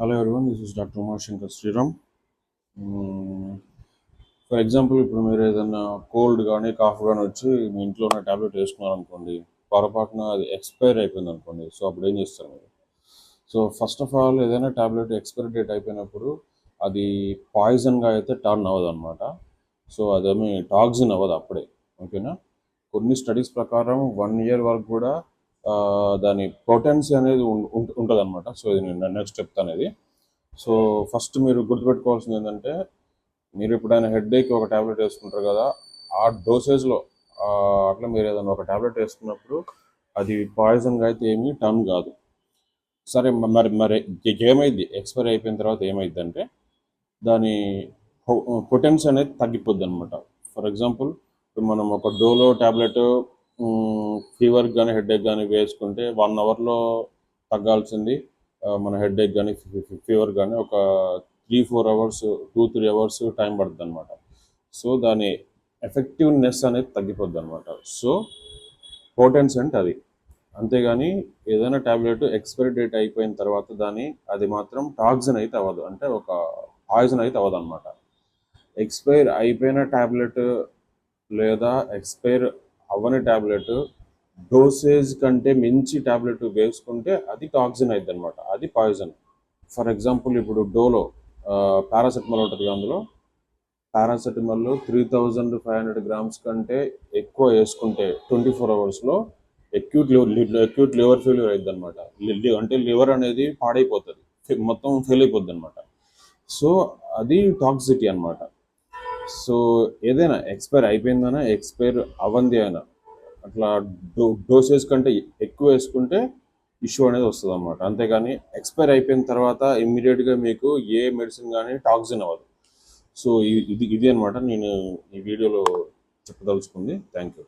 Hello everyone this is doctor Umashankar Sriram for example ఇప్పుడు మీరు ఏదైనా కోల్డ్ కానీ కాఫ్ కానీ వచ్చి మీ ఇంట్లో ఉన్న ట్యాబ్లెట్ వేసుకున్నారనుకోండి పొరపాటున అది ఎక్స్పైర్ అయిపోయింది అనుకోండి సో అప్పుడు ఏం చేస్తారు మీరు? సో ఫస్ట్ ఆఫ్ ఆల్ ఏదైనా ట్యాబ్లెట్ ఎక్స్పైరీ డేట్ అయిపోయినప్పుడు అది పాయిజన్గా అయితే టర్న్ అవ్వదు అనమాట సో అదేమి టాక్సిన్ అవ్వదు అప్పుడే ఓకేనా కొన్ని స్టడీస్ ప్రకారం వన్ ఇయర్ వరకు కూడా దాని పొటెన్సీ అనేది ఉంటుంది అనమాట సో ఇది నేను నెక్స్ట్ చెప్తాను ఇది సో ఫస్ట్ మీరు గుర్తుపెట్టుకోవాల్సింది ఏంటంటే మీరు ఎప్పుడైనా హెడ్ ఏక్ ఒక ట్యాబ్లెట్ వేసుకుంటారు కదా ఆ డోసేజ్లో అట్లా మీరు ఏదైనా ఒక ట్యాబ్లెట్ వేసుకున్నప్పుడు అది పాయిజన్గా అయితే ఏమీ టర్న్ కాదు. సరే మరి మరి ఏమైంది? ఎక్స్పైర్ అయిపోయిన తర్వాత ఏమైంది అంటే దాని పొటెన్సీ అనేది తగ్గిపోద్ది అనమాట ఫర్ ఎగ్జాంపుల్ ఇప్పుడు మనం ఒక డోలో ట్యాబ్లెట్ ఫీవర్ కానీ హెడ్ కానీ వేసుకుంటే వన్ అవర్లో తగ్గాల్సింది. మన హెడ్ కానీ ఫీవర్ కానీ ఒక three four hours two three hours time పడుతుంది అనమాట సో దాని ఎఫెక్టివ్నెస్ అనేది తగ్గిపోద్ది అనమాట సో పోటెన్స్ అంటే అది. అంతేగాని ఏదైనా ట్యాబ్లెట్ ఎక్స్పైరీ డేట్ అయిపోయిన తర్వాత దాని అది మాత్రం టాక్సిన్ అయితే అవ్వదు. అంటే ఒక పాయిజన్ అయితే అవ్వదు అనమాట ఎక్స్పైర్ అయిపోయిన ట్యాబ్లెట్ లేదా ఎక్స్పైర్ అవ్వని ట్యాబ్లెట్ డోసేజ్ కంటే మించి ట్యాబ్లెట్ వేసుకుంటే అది టాక్సిన్ అయింది అనమాట అది పాయిజన్. ఫర్ ఎగ్జాంపుల్ ఇప్పుడు డోలో పారాసెటమాల్ ఉంటుంది అందులో. Paracetamol three thousand five hundred grams కంటే ఎక్కువ వేసుకుంటే ట్వంటీ ఫోర్ అవర్స్లో acute liver acute liver failure అయింది అనమాట అంటే లివర్ అనేది పాడైపోతుంది. మొత్తం ఫెయిల్ అయిపోద్ది అనమాట సో అది టాక్సిటీ అనమాట సో ఏదైనా ఎక్స్పైర్ అయిపోయిందనా ఎక్స్పైర్ అవంది అయినా అట్లా డో డోసేజ్ కంటే ఎక్కువ వేసుకుంటే ఇష్యూ అనేది వస్తుంది అనమాట అంతేగాని ఎక్స్పైర్ అయిపోయిన తర్వాత ఇమ్మీడియట్గా మీకు ఏ మెడిసిన్ కానీ టాక్సిన్ అవ్వదు. సో ఇది ఇది అనమాట నేను ఈ వీడియోలో చెప్పదలుచుకుంది. Thank you